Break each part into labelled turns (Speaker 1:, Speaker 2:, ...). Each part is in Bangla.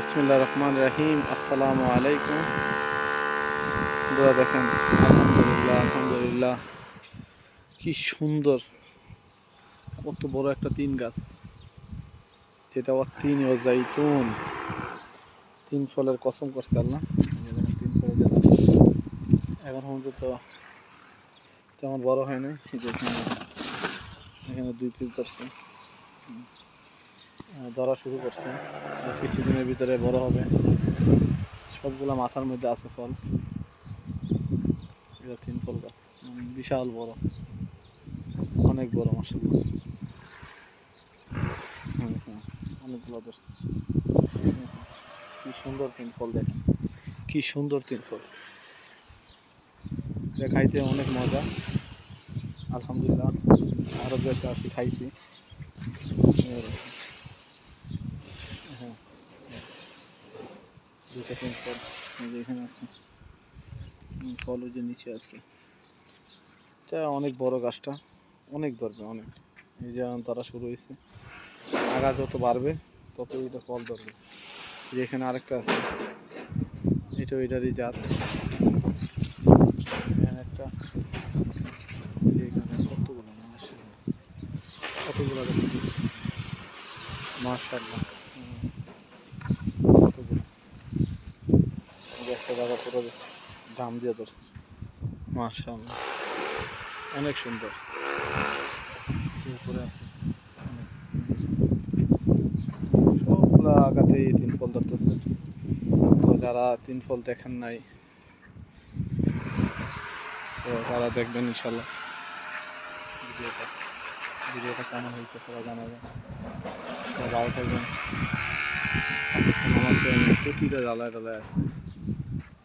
Speaker 1: বিসমিল্লা রহমান রাহিম। আসসালামু আলাইকুম। বন্ধুরা দেখেন, আলহামদুলিল্লাহ আলহামদুলিল্লাহ। কি সুন্দর, কত বড় একটা তিন গাছ। যেটা আবার তিন ও জাইতুন। তিন ফলের কসম করছে আল্লাহ। তিন ফলের। এখন পর্যন্ত তেমন বড় হয় না এখানে দুই পিস ধরছে। ধরা শুরু করছে। কিছুদিনের ভিতরে বড় হবে। সবগুলা মাথার মধ্যে আছে ফল। এটা তিন ফল গাছ। বিশাল বড়। অনেক বড় মাসাল্লাহ হুম, হুম, অনেকগুলো। কি সুন্দর তিন ফল দেখেন কি সুন্দর তিন ফল। এটা খাইতে অনেক মজা। আলহামদুলিল্লাহ। আরও দেশে আসি খাইছি এরকম। হ্যাঁ দুটো ফল এখানে আছে। উম, যে নিচে আছে। এটা অনেক বড় গাছটা অনেক ধরবে অনেক। এই যে তারা শুরু হয়েছে। আগা যত বাড়বে তত এটা ফল ধরবে। যে এখানে আরেকটা আছে। এটা ওইটারই জাত। একটা কতগুলো মাশাআল্লাহ কতগুলো দেখছি মাশাআল্লাহ হুম। কতগুলো এই যে একটা জায়গা পুরো দাম দিয়ে ধরছে। মাশাআল্লাহ। অনেক সুন্দর। উপরে আছে। সবগুলা আগাতেই তিন ফল ধরতেছে। তো যারা তিন ফল দেখেন নাই তো তারা দেখবেন ইনশাল্লাহ ভিডিওটা ভিডিওটা কেমন হয়েছে সবাই জানাবেন। ভালো থাকবেন আমার প্রতিটা জ্বালায় ডালায় আছে।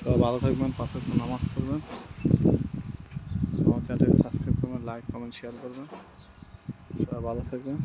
Speaker 1: সবাই ভালো থাকবেন, পাশে নামাজ পড়বেন। আমার চ্যানেলটাকে সাবস্ক্রাইব করবেন লাইক কমেন্ট শেয়ার করবেন। সবাই ভালো থাকবেন।